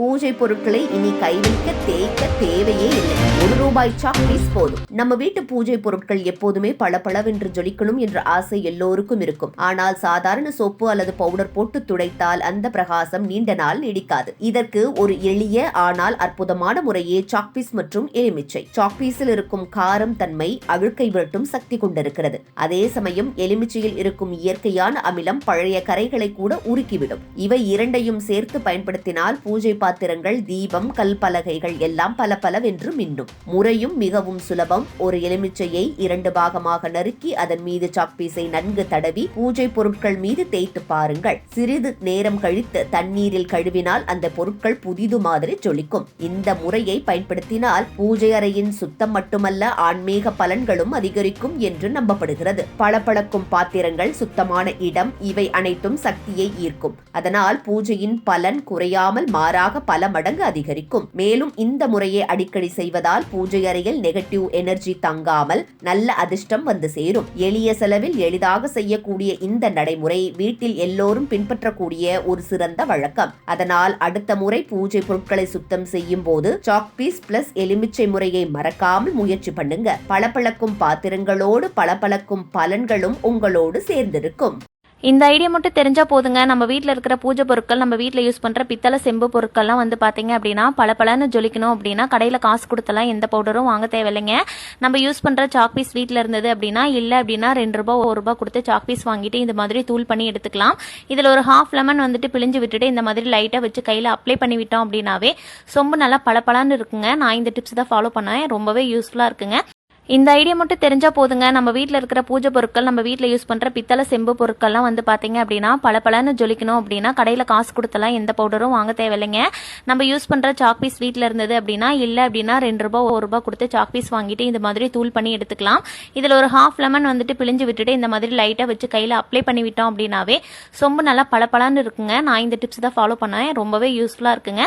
பூஜை பொருட்களை இனி கைவிக்க தேய்க்க தேவையே இல்லை. ஒரு ரூபாய் சாக்பீஸ் போதும். நம்ம வீட்டு பூஜை பொருட்கள் எப்போதுமே பளபளவென்று ஜொலிக்கணும் என்ற ஆசை எல்லோருக்கும் இருக்கும். ஆனால் சாதாரண சோப்பு அல்லது பவுடர் போட்டு துடைத்தால் அந்த பிரகாசம் நீண்ட நாள் நீடிக்காது. இதற்கு ஒரு எளிய ஆனால் அற்புதமான முறையே சாக்பீஸ் மற்றும் எலுமிச்சை. சாக்பீஸில் இருக்கும் காரம் தன்மை அழுக்கை விரட்டும் சக்தி கொண்டிருக்கிறது. அதே சமயம் எலுமிச்சையில் இருக்கும் இயற்கையான அமிலம் பழைய கரைகளை கூட உருக்கிவிடும். இவை இரண்டையும் சேர்த்து பயன்படுத்தினால் பூஜை பாத்திரங்கள் தீபம் கல்பலகைகள் எல்லாம் பல பலவென்று மின்னும். முறையும் மிகவும் சுலபம். ஒரு எலுமிச்சையை இரண்டு பாகமாக நறுக்கி அதன் மீது சாக்பீஸை நன்கு தடவி பூஜை பொருட்கள் மீது தேய்த்து பாருங்கள். சிறிது நேரம் கழித்து தண்ணீரில் கழுவினால் அந்த பொருட்கள் புதிது மாதிரி ஜொலிக்கும். இந்த முறையை பயன்படுத்தினால் பூஜை அறையின் சுத்தம் மட்டுமல்ல ஆன்மீக பலன்களும் அதிகரிக்கும் என்று நம்பப்படுகிறது. பளபளக்கும் பாத்திரங்கள் சுத்தமான இடம் இவை அனைத்தும் சக்தியை ஈர்க்கும். அதனால் பூஜையின் பலன் குறையாமல் மாறாக பல மடங்கு அதிகரிக்கும். மேலும் இந்த முறையை அடிக்கடி செய்வதால் பூஜை அறையில் நெகட்டிவ் எனர்ஜி தங்காமல் நல்ல அதிர்ஷ்டம் வந்து சேரும். எளிய செலவில் எளிதாக செய்யக்கூடிய இந்த நடைமுறை வீட்டில் எல்லோரும் பின்பற்றக்கூடிய ஒரு சிறந்த வழக்கம். அதனால் அடுத்த முறை பூஜை பொருட்களை சுத்தம் செய்யும் போது சாக்பீஸ் பிளஸ் எலுமிச்சை முறையை மறக்காமல் முயற்சி பண்ணுங்க. பளபளக்கும் பாத்திரங்களோடு பளபளக்கும் பலன்களும் உங்களோடு சேர்ந்திருக்கும். இந்த ஐடியா மட்டும் தெரிஞ்சா போதுங்க. நம்ம வீட்டில் இருக்கிற பூஜை பொருட்கள் நம்ம வீட்டில் யூஸ் பண்ணுற பித்தளை செம்பு பொருட்கள்லாம் வந்து பார்த்தீங்க அப்படின்னா பல பலன்னு ஜொலிக்கணும் அப்படின்னா கடையில் காசு கொடுத்தலாம் எந்த பவுடரும் வாங்க தேவையில்லைங்க. நம்ம யூஸ் பண்ணுற சாக்பீஸ் வீட்டில் இருந்தது அப்படின்னா இல்லை அப்படின்னா ரெண்டு ரூபா ஒரு ரூபா கொடுத்து சாக்பீஸ் வாங்கிட்டு இந்த மாதிரி தூள் பண்ணி எடுத்துக்கலாம். இதில் ஒரு ஹாஃப் லெமன் வந்துட்டு பிழிஞ்சு விட்டுட்டு இந்த மாதிரி லைட்டாக வச்சு கையில் அப்ளை பண்ணி விட்டோம் அப்படின்னாவே சொம்பு நல்லா பளபளன்னு இருக்குங்க. நான் இந்த டிப்ஸ் தான் ஃபாலோ பண்ணேன். ரொம்பவே யூஸ்ஃபுல்லாக இருக்குங்க. இந்த ஐடியா மட்டும் தெரிஞ்சா போதுங்க. நம்ம வீட்டில் இருக்கிற பூஜை பொருட்கள் நம்ம வீட்டில் யூஸ் பண்ணுற பித்தளை செம்பு பொருட்கள்லாம் வந்து பார்த்தீங்க அப்படின்னா பல பலன்னு ஜொலிக்கணும் அப்படின்னா கடையில் காசு கொடுத்தலாம் எந்த பவுடரும் வாங்க தேவையில்லைங்க. நம்ம யூஸ் பண்ணுற சாக்பீஸ் வீட்டில் இருந்தது அப்படின்னா இல்லை அப்படின்னா ரெண்டு ரூபா ஒரு ரூபா கொடுத்து சாக் பீஸ் வாங்கிட்டு இந்த மாதிரி தூள் பண்ணி எடுத்துக்கலாம். இதில் ஒரு ஹாஃப் லெமன் வந்துட்டு பிழிஞ்சு விட்டுட்டு இந்த மாதிரி லைட்டாக வச்சு கையில் அப்ளை பண்ணி விட்டோம் அப்படின்னாவே சொம்பு நல்லா பளபளன்னு இருக்குங்க. நான் இந்த டிப்ஸ் தான் ஃபாலோ பண்ணேன். ரொம்பவே யூஸ்ஃபுல்லாக இருக்குங்க.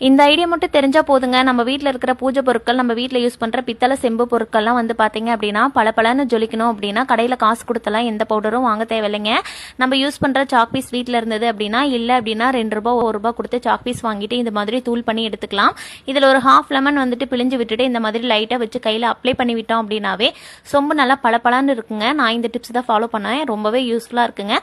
இந்த ஐடியா மட்டும் தெரிஞ்சால் போதுங்க. நம்ம வீட்டில் இருக்கிற பூஜை பொருட்கள் நம்ம வீட்டில் யூஸ் பண்ணுற பித்தளை செம்பு பொருட்கள்லாம் வந்து பார்த்தீங்க அப்படின்னா பல பலன்னு ஜொலிக்கணும் அப்படின்னா கடையில் காசு கொடுத்தலாம் எந்த பவுடரும் வாங்க தேவையில்லைங்க. நம்ம யூஸ் பண்ணுற சாக்பீஸ் வீட்டில் இருந்தது அப்படின்னா இல்லை அப்படின்னா ரெண்டு ரூபா ஒரு ரூபா கொடுத்து சாக்பீஸ் வாங்கிட்டு இந்த மாதிரி தூள் பண்ணி எடுத்துக்கலாம். இதில் ஒரு ஹாஃப் லெமன் வந்துட்டு பிழிஞ்சு விட்டுட்டு இந்த மாதிரி லைட்டாக வச்சு கையில் அப்ளை பண்ணி விட்டோம் அப்படின்னாவே சொம்பு நல்லா பளபளன்னு இருக்குங்க. நான் இந்த டிப்ஸ் தான் ஃபாலோ பண்ணேன் ரொம்பவே யூஸ்ஃபுல்லாக இருக்குங்க.